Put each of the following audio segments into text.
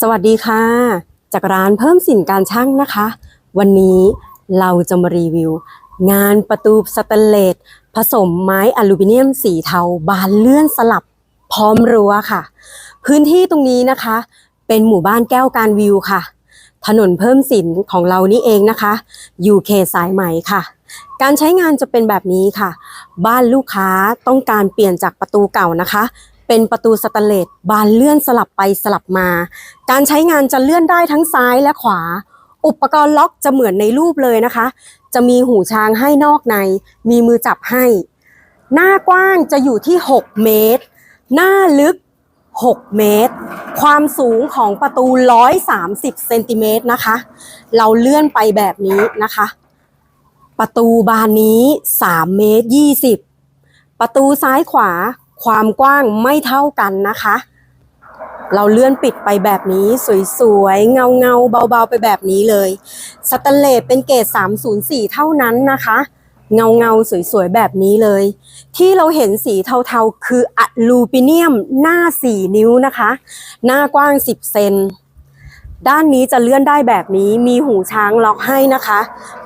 สวัสดีค่ะ จากร้านเพิ่มสินการช่างนะคะ วันนี้เราจะมารีวิว งานประตูสแตนเลสผสมไม้อลูมิเนียมสีเทาบานเลื่อนสลับพร้อมรั้วค่ะ พื้นที่ตรงนี้นะคะ เป็นหมู่บ้านแก้วการวิวค่ะ ถนนเพิ่มสินของเรานี่เองนะคะอยู่เขตสายไหมค่ะ การใช้งานจะเป็นแบบนี้ค่ะ บ้านลูกค้าต้องการเปลี่ยนจากประตูเก่านะคะ เป็นประตูสแตนเลสบานเลื่อนสลับไปสลับมา การใช้งานจะเลื่อนได้ทั้งซ้ายและขวา อุปกรณ์ล็อกจะเหมือนในรูปเลยนะคะ จะมีหูช้างให้นอกใน มีมือจับให้ หน้ากว้างจะอยู่ที่ 6 เมตร หน้าลึก 6 เมตร ความสูงของประตู 130 เซนติเมตรนะคะ เราเลื่อนไปแบบนี้นะคะ ประตูบานนี้ 3 เมตร 20 ประตูซ้ายขวา ความกว้างไม่เท่ากันนะคะ เราเลื่อนปิดไปแบบนี้สวยๆ เงาเงาๆเบาๆ ไปแบบนี้เลยสแตนเลสเป็นเกรด304 เท่านั้นนะคะเงาเงาๆสวยๆ แบบนี้เลย ที่เราเห็นสีเทาๆ คืออะลูมิเนียมหน้า 4 นิ้วนะคะ หน้ากว้าง 10 เซน ด้านนี้จะเลื่อนได้แบบนี้มีหูช้างล็อกให้นะคะ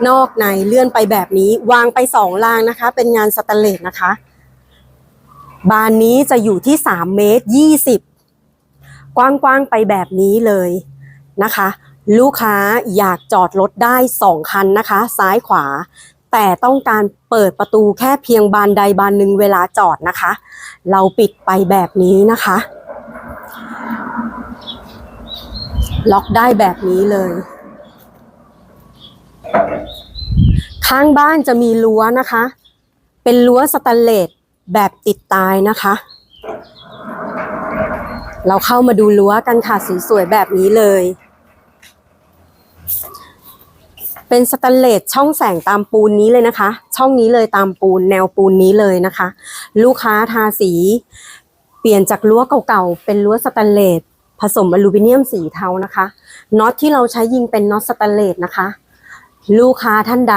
นอกในเลื่อนไปแบบนี้วางไปสองรางนะคะ เป็นงานสแตนเลสนะคะ บานนี้จะอยู่ที่3เมตร20 กว้างๆไปแบบนี้เลยนะคะ ลูกค้าอยากจอดรถได้ 2 คันนะคะ ซ้ายขวา แต่ต้องการเปิดประตูแค่เพียงบานใดบานหนึ่งเวลาจอดนะคะ เราปิดไปแบบนี้นะคะ ล็อกได้แบบนี้เลย ข้างบ้านจะมีรั้วนะคะ เป็นรั้วสแตนเลส แบบติดตายนะคะ เราเข้ามาดูรั้วกันค่ะสวยๆแบบนี้เลย เป็นสแตนเลสช่องแสงตามปูนนี้เลยนะคะ ช่องนี้เลยตามปูนแนวปูนนี้เลยนะคะ ลูกค้าทาสี เปลี่ยนจากรั้วเก่าๆเป็นรั้วสแตนเลสผสมอลูมิเนียมสีเทานะคะน็อตที่เราใช้ยิงเป็นน็อตสแตนเลสนะคะ ลูกค้าท่านใด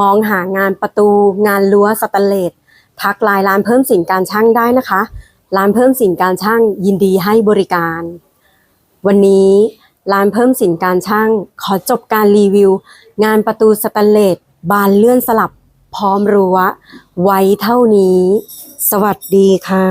มองหางานประตูงานรั้วสแตนเลส ทักไลน์ร้านเพิ่มสินการช่างได้นะคะ ร้านเพิ่มสินการช่างยินดีให้บริการ วันนี้ร้านเพิ่มสินการช่าง ขอจบการรีวิว งานประตูสแตนเลสบานเลื่อนสลับพร้อมรั้วไว้เท่านี้ สวัสดีค่ะ